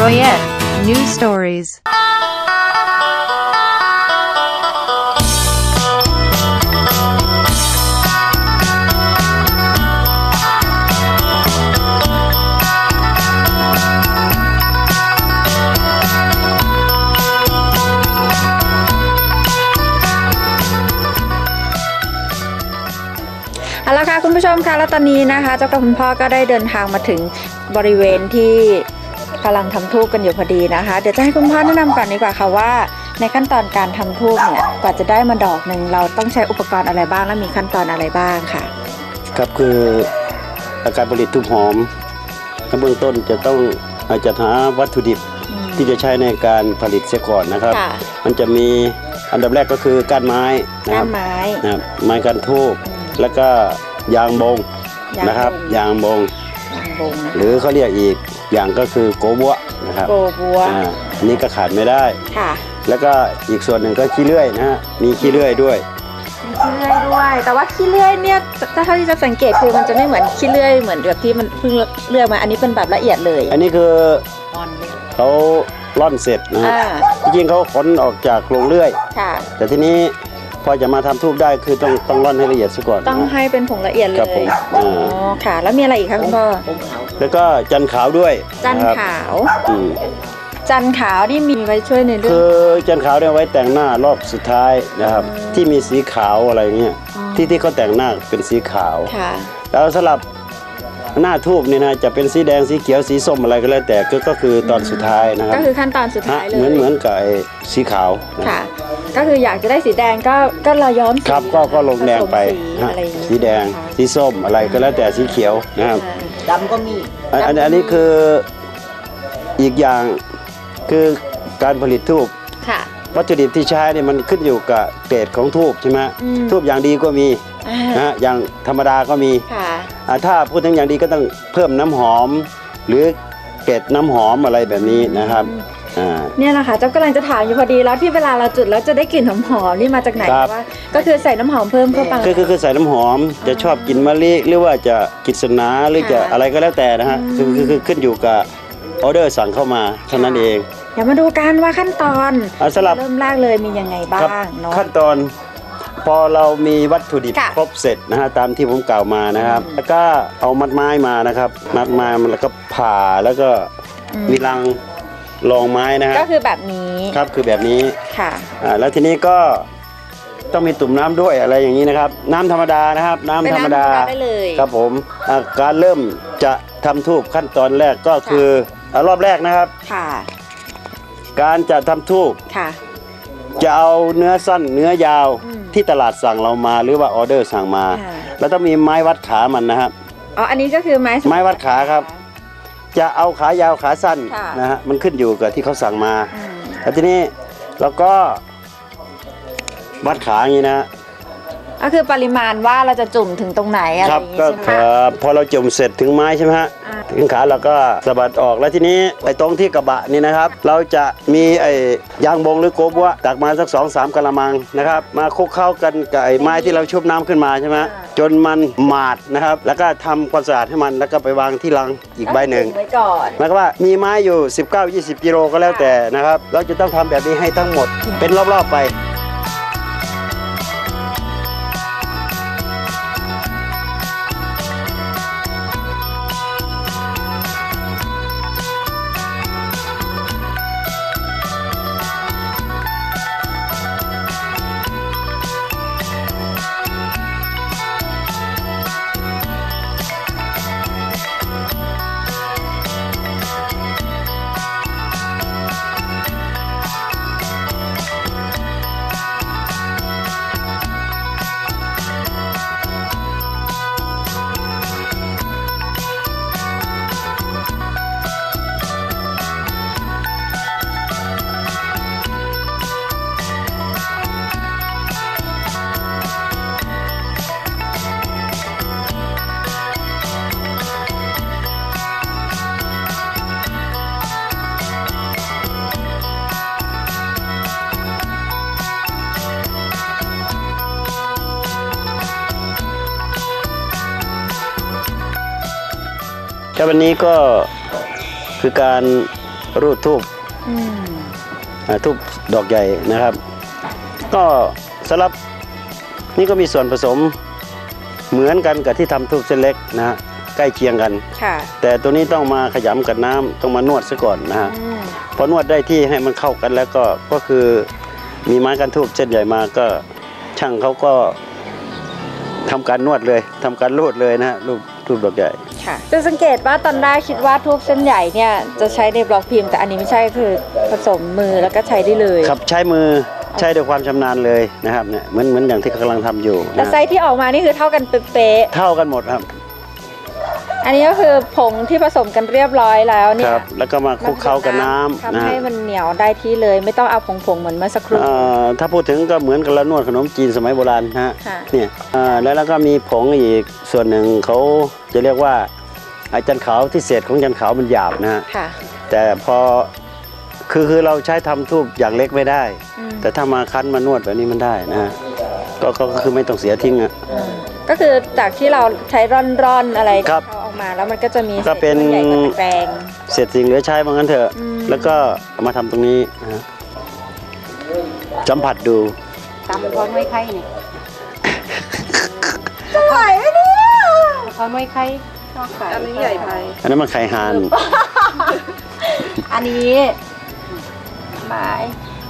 Royette News Stories. เอาละค่ะคุณผู้ชมคะแล้วตอนนี้นะคะ เจ้ากับคุณพ่อก็ได้เดินทางมาถึงบริเวณที่ กำลังทำทูบกันอยู่พอดีนะคะ เดี๋ยวจะให้คุณพ่อแนะนำก่อนดีกว่าค่ะว่า ในขั้นตอนการทำทูบเนี่ยกว่าจะได้มาดอกหนึ่งเราต้องใช้อุปกรณ์อะไรบ้างและมีขั้นตอนอะไรบ้างค่ะ ครับคืออาการผลิตทูบหอมในเบื้องต้นจะต้องอาจจะหาวัตถุดิบที่จะใช้ในการผลิตเสียก่อนนะครับค่ะมันจะมีอันดับแรกก็คือก้านไม้นะคก้ารันบไม้นะครับไม้กันทูบแล้วก็ยางบงยางบงนะครับ ยางบงยาง บงนะหรือเขาเรียกอีกอย่างก็คือโกบัวนะครับโกบัวอ่าอันนี้ก็ขาดไม่ได้ ค่ะแล้วก็อีกส่วนหนึ่งก็ขี้เลื่อยนะฮะมีขี้เลื่อยด้วยมีขี้เลื่อยด้วย แต่ว่าขี้เลื่อยเนี่ยถ้าเท่าที่จะสังเกตคือมันจะไม่เหมือนขี้เลื่อยเหมือนแบบที่มันเพิ่งเลื่อยมาอันนี้เป็นแบบละเอียดเลยอันนี้คือเขาร่อนเสร็จนะฮะอ่าจริงๆเขาขนออกจากโรงเลื่อย ค่ะ แต่ทีนี้ พอจะมาทำทูบได้คือต้องต้องร่อนให้ละเอียดซะก่อนต้องนะให้เป็นผงละเอียดเลครับผยมอ๋ออ่าค่ะ แล้วมีอะไรอีกคะคุณพ่อแล้วก็จันทร์ขาวด้วย จันทคร์รับขาวอืมจันทร์ขาวนี่มีไว้ช่วยในเรื่อคืงอจันทร์ขาวเนี่ยไว้แต่งหน้ารอบสุดท้ายนะครับ ที่มีสีขาวอะไรเงี้ยอ๋อที่ที่เขาแต่งหน้าเป็นสีขาวค่ะแล้วสำหรับหน้าทูบนี่นะจะเป็นสีแดงสีเขียวสีส้มอะไรก็แล้วแต่ก็ก็คือตอนสุดท้ายนะครับก็คือขั้นตอนสุดฮะท้ายเลยเหมือนเหมือนกับไอ้สีขาวนะค่ะ ก็คืออยากจะได้สีแดงก็ก็เราย้อมสีครับก็ก็ลงแดงไปผสมสีฮะอะไรอย่างงี้สีแดงค่ะสีส้มอะไรก็แล้วแต่สีเขียวนะครับอ่าดำก็มี อันอันอันนี้คืออีกอย่างคือการผลิตทูบค่ะ วัตถุดิบที่ใช้เนี่ยมันขึ้นอยู่กับเกรดของทูบใช่ไหมอืม ทูบอย่างดีก็มีอ่านะฮะอย่างธรรมดาก็มีค่ะอ่าถ้าพูดถึงอย่างดีก็ต้องเพิ่มน้ำหอม หรือเกรดน้ำหอมอะไรแบบนี้นะครับอ่า เนี่ยแหละค่ะเจ้ากำลังจะถามอยู่พอดีแล้วที่เวลาเราจุดแล้วจะได้กลิ่นหอมๆนี่มาจากไหนครับ ว่า ก็คือใส่น้ำหอมเพิ่มเข้าไป คือคือคือใส่น้ำหอมจะชอบกินมะลิหรือว่าจะกินสนาหรือจะค่ะอะไรก็แล้วแต่นะฮะคือคือคือขึ้นอยู่กับออเดอร์สั่งเข้ามาเท่านั้นเองเดี๋ยวมาดูกันว่าขั้นตอนอ่าสำหรับ เริ่มแรกเลยมียังไงบ้าครับงเนาะ ขั้นตอนพอเรามีวัตถุดิบค่ะ ครบเสร็จนะฮะตามที่ผมกล่าวมานะครับ แล้วก็เอามัดไม้มานะครับ มัดไม้มันแล้วก็ผ่าแล้วก็มีรัง รองไม้นะฮะก็คือแบบนี้ครับคือแบบนี้ค่ะอ่าแล้วทีนี้ก็ต้องมีตุ่มน้ำด้วยอะไรอย่างนี้นะครับ น้ำธรรมดานะครับ น้ำเป็นธรรมน้ำธรรมดาดาได้เลยครับผมอ่าการเริ่มจะทำทูบขั้นตอนแรกก็คืออ่ารอบแรกนะครับค่ะการจะทำทูบค่ะจะเอาเนื้อสั้นเนื้อยาวอืมที่ตลาดสั่งเรามาหรือว่าออเดอร์สั่งมาค่ะแล้วต้องมีไม้วัดขามันนะครับอ๋ออันนี้ก็คือไม้สำหรับไม้วัดขาครับ จะเอาขายาวขาสั้นค่ะนะฮะมันขึ้นอยู่กับที่เขาสั่งมาอืมแล้วทีนี้เราก็วัดขาอย่างนี้นะก็คือปริมาณว่าเราจะจุ่มถึงตรงไหนอะไรคอรับย่างงี้ก็ใช่ไหมเอ่คะอพอเราจุ่มเสร็จถึงไม้ใช่ไหมฮะอ่าถึงขาเราก็สะบัดออกแล้วทีนี้ไอ้ตรงที่กระบะนี่นะครับ เราจะมีไอ้ยางบงหรือโกบัวตักมาสักสองสามกะละมังนะครับ มาคลุกเข้ากันกับไอ้ไม้ที่เราชุบน้ำขึ้นมาใช่ไหมฮะ จนมันหมาดนะครับ แล้วก็ทำความสะอาดให้มันแล้วก็ไปวางที่รังอีกใบหนึ่งไว้ก่อนหมายความว่ามีไม้อยู่ 19-20 กิโลก็แล้วแต่นะครับ เราจะต้องทำแบบนี้ให้ทั้งหมดเป็นรอบๆไป ครับวันนี้ก็คือการรูดทูบอืมอ่าทูบดอกใหญ่นะครับ ก็สำหรับนี่ก็มีส่วนผสมเหมือนกันกับที่ทำทูบเส้นเล็กนะฮะใกล้เคียงกันค่ะแต่ตัวนี้ต้องมาขยำกับน้ำต้องมานวดซะก่อนนะฮะอืมพอนวดได้ที่ให้มันเข้ากันแล้วก็ก็คือมีไม้กันทูบเส้นใหญ่มาก็ช่างเขาก็ทำการนวดเลยทำการรูดเลยนะฮะรูปรูปดอกใหญ่ ค่ะจะสังเกตว่าตอนแรกคิดว่าทูบเส้นใหญ่เนี่ยจะใช้ในบล็อกพิมพ์แต่อันนี้ไม่ใช่คือผสมมือแล้วก็ใช้ได้เลยครับใช้มือใช้ด้วยความชำนาญเลยนะครับเนี่ยเหมือนเหมือนอย่างที่กำลังทำอยู่แต่นะไซส์ที่ออกมานี่คือเท่ากันเป๊ะเท่ากันหมดครับๆ อันนี้ก็คือผงที่ผสมกันเรียบร้อยแล้วคเนี่ยรับแล้วก็มาคลุกเคล้ากับน้ำทำนะให้มันเหนียวได้ที่เลย ไม่ต้องเอาผงๆเหมือนเมื่อสักครู่ เอ่อถ้าพูดถึงก็เหมือนกับเรานวดขนมจีนสมัยโบราณนะฮะค่ะ เนี่ยเอ่อแล้วแล้วก็มีผงอีกส่วนหนึ่งเขาจะเรียกว่าไอาจันขาวที่เศษของจันขาวมันหยาบนะฮะ ค่ะแต่พอคือคือเราใช้ทำทูบอย่างเล็กไม่ได้ อืมแต่ถ้ามาคั้นมานวดแบบนี้มันได้นะฮะก็ก็ก็คือไม่ต้องเสียทิ้งอะอืมก็คือจากที่เราใช้ร่อนๆอะไรครับเอาออกมาแล้วมันก็จะมีก็เป็นศษใหญ่กว่าแปลงเศษสิ่งเหลือใช้บางนั้นเถอะอืมแล้วก็เอามาทำตรงนี้นะฮะสัมผัสดูตำพอน้อยไข่นี่ไหวไหมเนี่ยพอน้อยไข่อันนี้ใหญ่ไปอันนั้นมันไข่ห่านอันนี้ไม้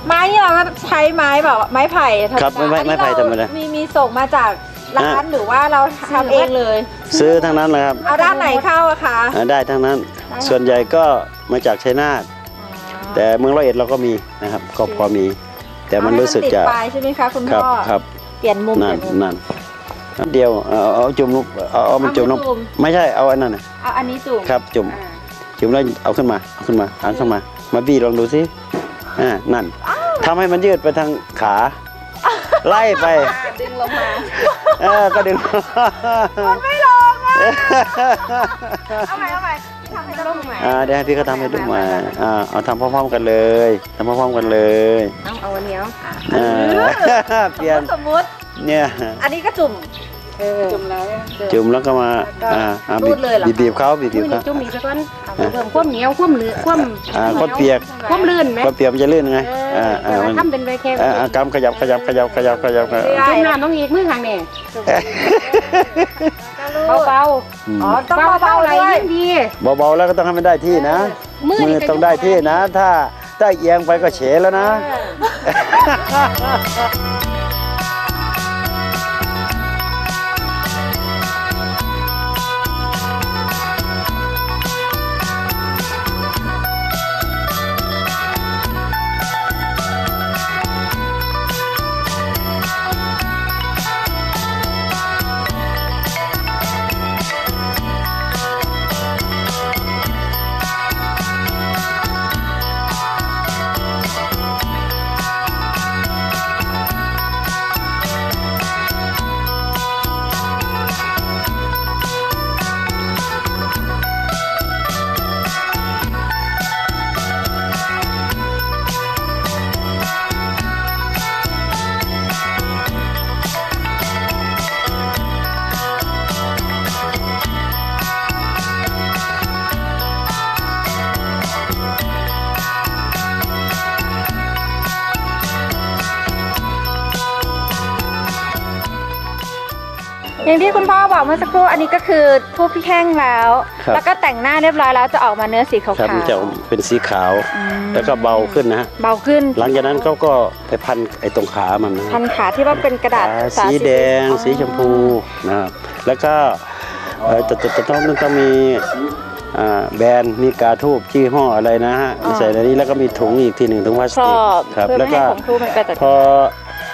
ไม้นี่เราก็ใช้ไม้แบบไม้ไผ่ธรรมครับดาไม้ไม้ไผ่อันธรรมนี้ดาเมีมีส่งมาจาก ร้านอะหรือว่าเราทำเองเลย ซื้อทั้งนั้นเลยครับ เอาด้านไหนเข้าอะคะอ่าได้ทั้งนั้น ส่วนใหญ่ก็มาจากชัยนาทแต่เมืองร้อยเอ็ดเราก็มีนะครับก็พอมี แต่มันรู้สึกจะเอาให้มันติดปลายใช่ไหมคะคุณครัพ่บอครับเปลี่ยนมุมนั่นเปลี่ยนมุมนั่นนัดเดียวเอาเอาเอาจุ่มลงเอาเอามันจุ่มลงเอามาจุ่มไม่ใช่เอาอันนั้นน่ะเอาอันนี้จุ่มครับจุ่มจุ่มแล้วเอาขึ้นมาเอาขึ้นมาเอาขึ้นมา มาบี้ลองดูสิอ่านั่นทำให้มันยืดไปทางขา ไล่ไป ดึงลงมา เออ ก็ดึงไม่ลงอะเอาใหม่เอาใหม่ทำให้ลงใหม่อ่าเดี๋ยวให้พี่เขาทำให้ดูมาอ่าเอาทำพร้อมๆกันเลยทำพร้อมๆกันเลยเอาเอาอันเนี้ยอ่าเปลี่ยนสมมติเนี่ย อันนี้ก็จุ่มเออ จุ่มแล้วจุ่มแล้วก็มาอ่าอ่ารูดเลยเหรอคะบีบบีบเขาบีบบีมืบอนี่เขาจุ่มอีกสักก้อนเอาเพิ่มความเหนียวความเหลือความอ่าความเปียกความลื่นไหมพอเปรียบมันจะลื่นไงเออ่าออ่ามันทำเป็นใบแค่อ่าอ่ากำขยับขยับขยับขยับขยับขยับจุ่มน้ำต้องอีกมือข้างนี่เบาเบาอืมๆอ๋อๆต้องเบาเบาๆๆอะไรด้วยยิ่งดีเบาๆแล้วก็ต้องให้มันได้ที่นะ มือนี่มือก็ต้องได้ที่นะ ถ้าถ้าเอียงไปก็เฉแล้วนะ เมื่อสักครู่อันนี้ก็คือทูบที่แห้งแล้ว ครับ แล้วก็แต่งหน้าเรียบร้อยแล้วจะออกมาเนื้อสีขาวครับมันๆจะเป็นสีขาวอืมแล้วก็เบาขึ้นนะฮะเบาขึ้นหลังจากนั้นเขาก็ไปพันไอ้ตรงขามันนะพันขาที่ว่าเป็นกระดาษอ่าสาสีแดงอ๋อสีชมพูนะครับแล้วก็เอ่อจะจะจะต้องต้องมีอ่าแบรนด์มีกาทูบชื่อห้ออะไรนะฮะใส่ในนี้แล้วก็มีถุงอีกทีหนึ่งถุงพลาสครติกอบครับเพื่อแล้วไม่ก็ให้ของครูมันกระจัด พอ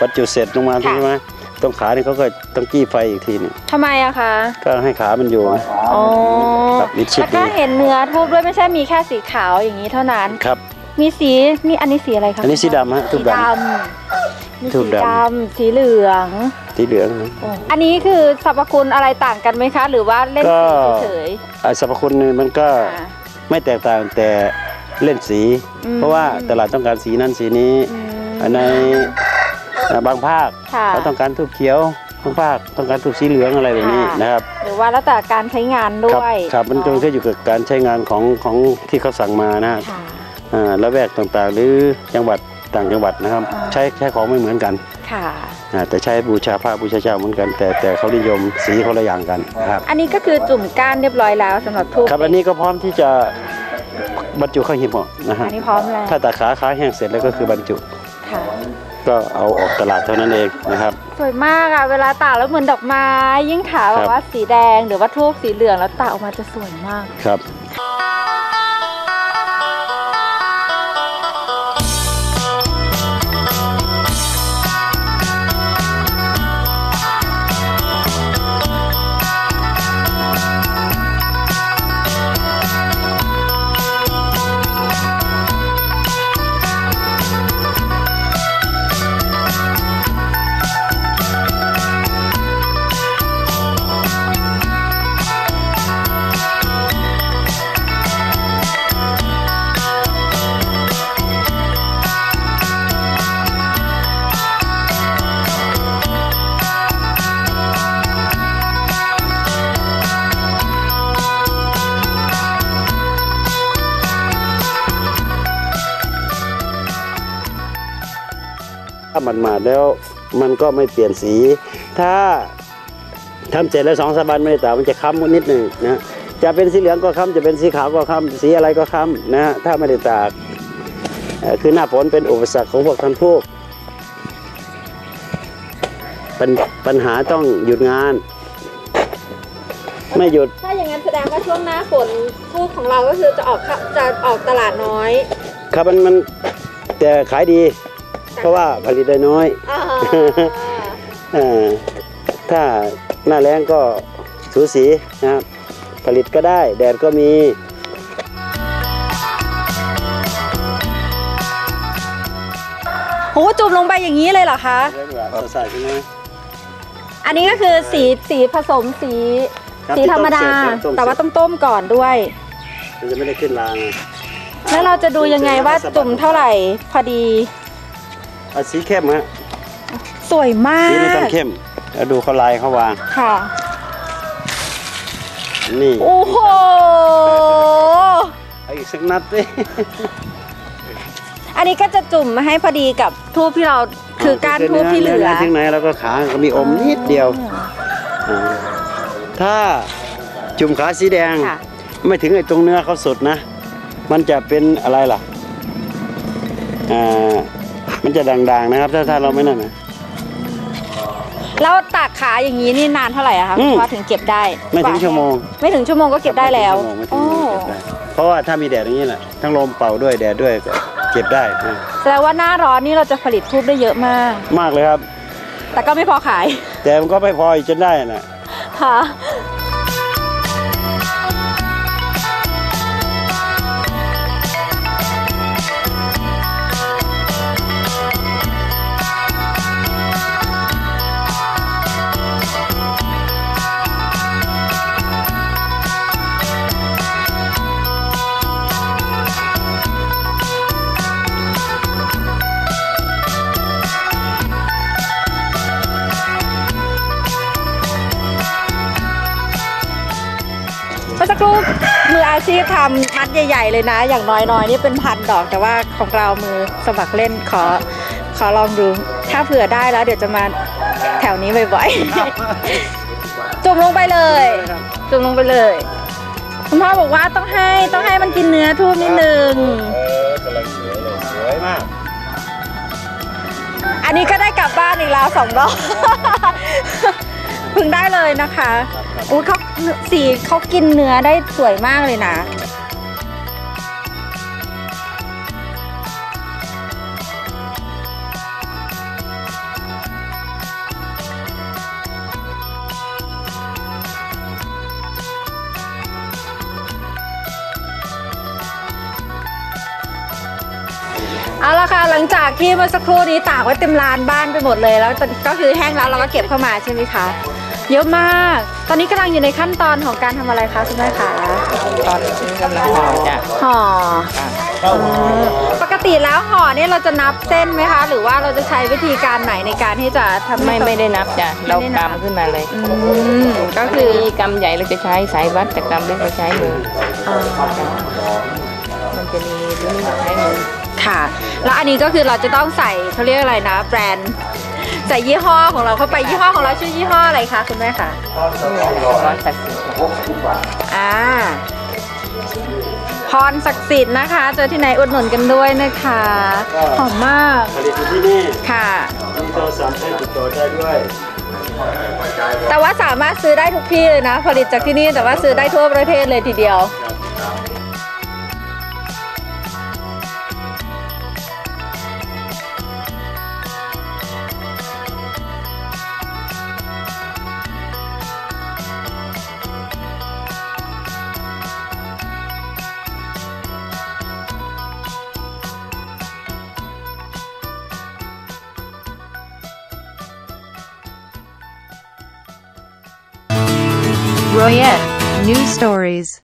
บรรจุเสร็จลงมาค่ะ ใช่ไหม ตรงขานี่เขาก็ต้องจี้ไฟอีกทีหนึงทำไมอะคะ ก็ให้ขามันอยู่ อ๋อครับมิดชิดแล้วก็ดีเห็นเนื้อทูบด้วยไม่ใช่มีแค่สีขาวอย่างนี้เท่านั้น ครับ มีสีนี่อันนี้สีอะไรคะอันนี้สีดำฮะทูสีบด ดำมีทูสีบดำ ดำสีเหลืองำสีเหลืองนะ อันนี้คือสรรพคุณอะไรต่างกันไหมคะ หรือว่าเล่นก็ สีเฉยอ่าสรรพคุณนี่มันก็ๆอ่าไม่แตกต่างแต่เล่นสี อืม เพราะว่าตลาดต้องการสีนั้นสีนี้อืมในอ่า บางภาคค่ะเขาต้องการทูบเขียวบางภาคต้องการทูบสีเหลืองอะไรแบบนี้ค่ะนะครับหรือว่าแล้วแต่การใช้งานด้ครัวยครับมันก็ขึ้นอยู่กับการใช้งานของของที่เขาสั่งมานะฮะค่ะอ่าละแวกต่างๆ หรือจังหวัดต่างจังหวัดนะครับอ่าใช้ใช้ของไม่เหมือนกันค่ะอ่าแต่ใช้บูชาพระบูชาเจ้าเหมือนกัน แต่แต่เขานิยมสีคนละอย่างกันนะครับอันนี้ก็คือจุ่มก้านเรียบร้อยแล้วสำหรับทูบครับอันนี้ก็พร้อมที่จะบรรจุเข้าหีบห่อนะฮะอันนี้พร้อมแล้วถ้าตาขาขาแห้งเสร็จแล้วก็คือบรรจุค่ะ ก็เอาออกตลาดเท่านั้นเองนะครับ สวยมากอะเวลาตากแล้วเหมือนดอกไม้ ยิ่งขาวแบครับบว่าสีแดงหรือว่าทูบสีเหลืองแล้วตากออกมาจะสวยมากครับ ถ้ามันมาแล้วมันก็ไม่เปลี่ยนสี ถ้าทำเสร็จแล้วสองสามวันไม่ได้ตากมันจะค้ำนิดหนึ่งนะจะเป็นสีเหลืองก็ค้ำจะเป็นสีขาวก็ค้ำสีอะไรก็ค้ำนะฮะถ้าไม่ได้ตากเอ่อคือหน้าฝนเป็นอุปสรรคของพวกท่านผู้ปัญปัญหาต้องหยุดงาน ไม่หยุด ถ้าอย่างนั้นแสดงว่าช่วงหน้าฝนทูบของเราก็คือจะออกจะออกตลาดน้อย ครับมันมันแต่ขายดี เพราะว่าผลิตได้น้อยเอ่อถ้าหน้าแรงก็สูสีนะครับ ผลิตก็ได้ แดดก็มีโหจุ่มลงไปอย่างนี้เลยเหรอคะใส่ใช่ไหมอันนี้ก็คือสีสีผสมสีครับสีธรรมดาที่ต้มเสร็จแต่ว่าต้องต้มก่อนด้วยมันจะไม่ได้ขึ้นรางแล้วเราจะดูยังไงว่าจุ่มเท่าไหร่พอดี เอาสีเข้มฮะสวยมาสีไม่ต้องกเข้มแล้วดูเขาลายเขาวางค่ะนี่โอ้โหเอาอีกสักนัดสิอันนี้ก็จะจุ่มมาให้พอดีกับทูบที่เราคือการทูบที่เหลือถึงไหนแล้วก็ขาก็มีอมนิดเดียวอ่าถ้าจุ่มขาสีแดงค่ะไม่ถึงไอ้ตรงเนื้อเขาสดนะ มันจะเป็นอะไรล่ะอ่า มันจะด่างๆนะครับ ถ้าถ้าเราไม่นั่นนะ แล้วตากขาอย่างนี้นี่นานเท่าไหร่อะคะอืม พอถึงเก็บได้ไม่ถึงชั่วโมงไม่ถึงชั่วโมงก็เก็บได้แล้วไม่ถึโอ้งชั่วโมงไม่ถึงชั่วโมงเก็บได้เพราะว่าถ้ามีแดดอย่างนี้แหละทั้งลมเป่าด้วยแดดด้วยก็เก็บได้นะแสดงว่าหน้าร้อนนี่เราจะผลิตทูบได้เยอะมาก มากเลยครับ แต่ก็ไม่พอขายแต่มันก็ไม่พออีกจนได้นะค่ะ ชีพทำมัดใหญ่ๆเลยนะ อย่างน้อยๆนี่เป็นพันดอก แต่ว่าของเรามือสมัครเล่นขอขอลองดู ถ้าเผื่อได้แล้วเดี๋ยวจะมาแถวนี้บ่อยๆ จุ่มลงไปเลย จุ่มลงไปเลยคุณพ่อบอกว่าต้องให้ต้องให้มันกินเนื้อทูบนิดนึงเออกำลังสวยเลยสวยมาก อันนี้ก็ได้กลับบ้านอีกแล้วสองดอก พึงได้เลยนะคะอุ้ยเขาสีเขากินเนื้อได้สวยมากเลยนะเอาละค่ะหลังจากที่เมื่อสักครู่นี้ตากไว้เต็มลานบ้านไปหมดเลย แล้วตอนก็คือแห้งแล้วเราก็เก็บเข้ามาใช่ไหมคะ เยอะมาก ตอนนี้กำลังอยู่ในขั้นตอนของการทำอะไรคะคุณแม่คะตอนนี้กำลังห่อจ้ะห่ออ๋อปกติแล้วห่อเนี่ยเราจะนับเส้นไหมคะ หรือว่าเราจะใช้วิธีการไหนในการที่จะทำให้ไม่ไม่ได้นับจ้ะเราไม่ได้นับกำขึ้นมาเลยอืมก็คือมีกำใหญ่เราจะใช้สายวัดแต่กำเล็กเราใช้มืออ่ามันจะมีรุ่นให้หนึ่งค่ะ แล้วอันนี้ก็คือเราจะต้องใส่เขาเรียกอะไรนะ แบรนด์ ใส่ยี่ห้อของเราเข้าไปยี่ห้อของเราชื่อยี่ห้ออะไรคะคุณแม่คะร้อนศักดิ์สิทธิ์อ่าพรศักดิ์สิทธิ์นะคะ เจอที่ไหนอุดหนุนกันด้วยนะคะหอมมากผลิตอยู่ที่นี่ค่ะมีโทรศัพท์ให้ติดต่อได้ด้วย แต่ว่าสามารถซื้อได้ทุกที่เลยนะ ผลิตจากที่นี่แต่ว่าซื้อได้ทั่วประเทศเลยทีเดียว Royette News Stories